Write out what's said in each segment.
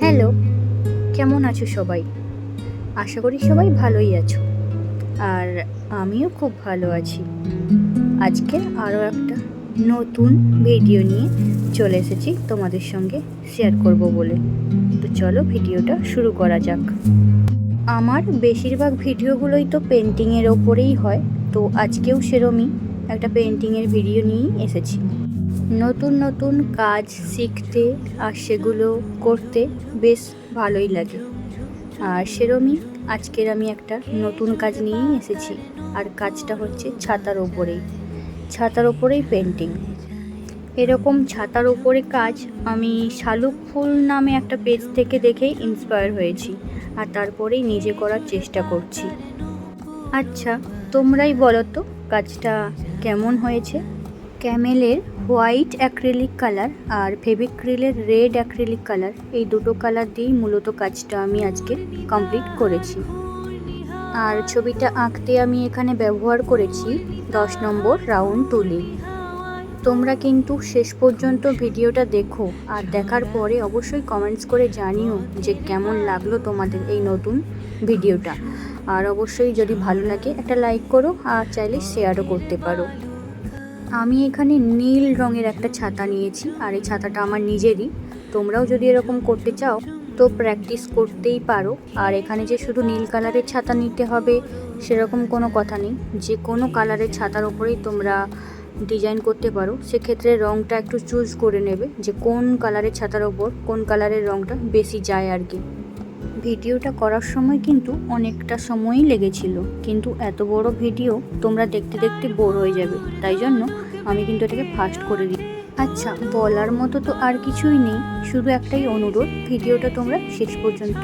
Hello, কেমন আছো সবাই? আশা করি সবাই ভালোই আছো। আর আমিও খুব ভালো আছি। আজকে আরও একটা নতুন ভিডিও নিয়ে চলে এসেছি তোমাদের সঙ্গে শেয়ার করব বলে। তো চলো ভিডিওটা শুরু করা যাক। আমার বেশিরভাগ ভিডিওগুলোই তো পেন্টিংয়ের ওপরেই হয়, তো আজকেও সেরমই একটা পেন্টিংয়ের ভিডিও নিয়েই এসেছি। নতুন নতুন কাজ শিখতে আর সেগুলো করতে বেশ ভালোই লাগে। আর সেরমই আজকের আমি একটা নতুন কাজ নিয়েই এসেছি। আর কাজটা হচ্ছে ছাতার ওপরেই। ছাতার ওপরেই পেন্টিং। এরকম ছাতার ওপরে কাজ আমি শালুক ফুল নামে একটা পেজ থেকে দেখেই ইন্সপায়ার হয়েছি। আর তারপরেই নিজে করার চেষ্টা করছি। আচ্ছা তোমরাই বলো তো কাজটা কেমন হয়েছে? ক্যামেলের হোয়াইট অ্যাক্রিলিক কালার আর ফেভিক্রিলের রেড অ্যাক্রিলিক কালার, এই দুটো কালার দিয়েই মূলত কাজটা আমি আজকে কমপ্লিট করেছি। আর ছবিটা আঁকতে আমি এখানে ব্যবহার করেছি দশ নম্বর রাউন্ড তুলি। তোমরা কিন্তু শেষ পর্যন্ত ভিডিওটা দেখো আর দেখার পরে অবশ্যই কমেন্টস করে জানিও যে কেমন লাগল তোমাদের এই নতুন ভিডিওটা। আর অবশ্যই যদি ভালো লাগে একটা লাইক করো আর চাইলে শেয়ারও করতে পারো। আমি এখানে নীল রঙের একটা ছাতা নিয়েছি, আর এই ছাতাটা আমার নিজেরই। তোমরাও যদি এরকম করতে চাও, তো প্র্যাকটিস করতেই পারো। আর এখানে যে শুধু নীল কালারের ছাতা নিতে হবে, সেরকম কোনো কথা নেই। যে কোনো কালারের ছাতার ওপরেই তোমরা ডিজাইন করতে পারো। সেক্ষেত্রে রঙটা একটু চুজ করে নেবে, যে কোন কালারের ছাতার ওপর কোন কালারের রঙটা বেশি যায় আর কি। ভিডিওটা করার সময় কিন্তু অনেকটা সময়ই লেগেছিল, কিন্তু এত বড় ভিডিও তোমরা দেখতে দেখতে বোর হয়ে যাবে। তাই জন্য আমি কিন্তু এটাকে ফাস্ট করে দিই। আচ্ছা বলার মতো তো আর কিছুই নেই। শুধু একটাই অনুরোধ ভিডিওটা তোমরা শেষ পর্যন্ত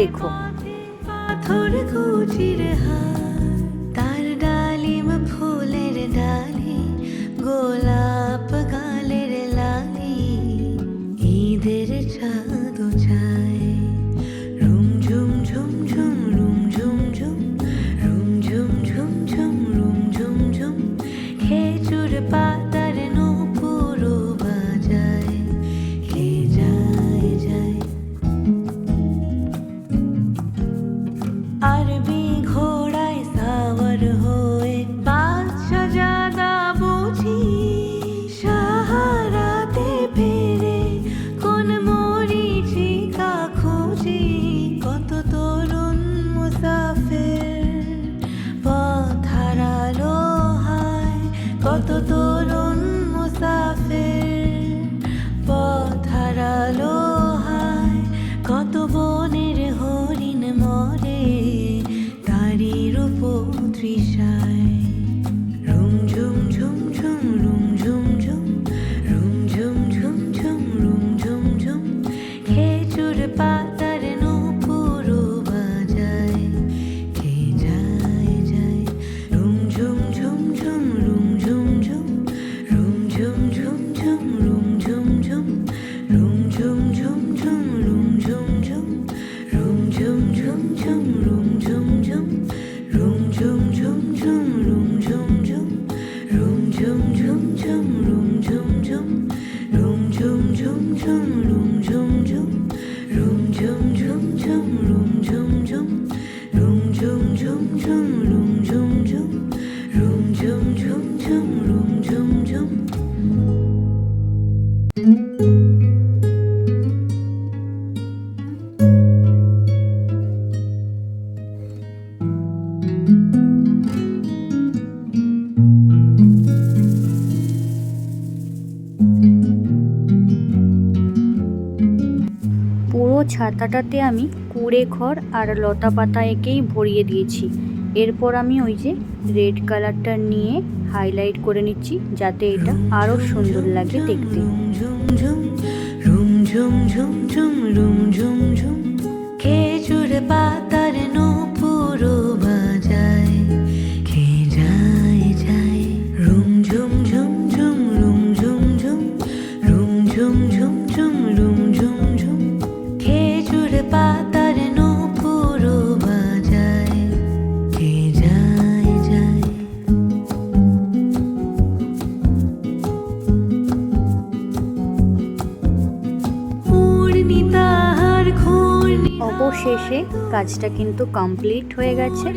দেখো। পাথর কুচির হার তার ডালিম ফুলের ডালি গোলাপ গালের লালি ঈদের চাঁদ চায় রুম ঝুম ঝুম ঝুম ঝুম tutup 隆隆隆隆隆隆隆隆隆隆隆隆。ছাতাটাতে আমি কুড়ে খড় আর লতা পাতা একেই ভরিয়ে দিয়েছি এরপর আমি ওই যে রেড কালারটা নিয়ে হাইলাইট করে নিচ্ছি যাতে এটা আরও সুন্দর লাগে দেখতে ঝুম ঝুম ঝুম ঝুম ঝুম ঝুম ঝুম পাতার পাতার বাজায় অবশেষে কাজটা কিন্তু কমপ্লিট হয়ে গেছে।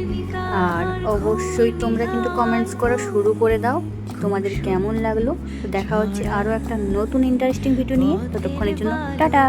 আর অবশ্যই তোমরা কিন্তু কমেন্টস করা শুরু করে দাও, তোমাদের কেমন লাগল? দেখা হচ্ছে আরও একটা নতুন ইন্টারেস্টিং ভিডিও নিয়ে। ততক্ষণের জন্য টাটা!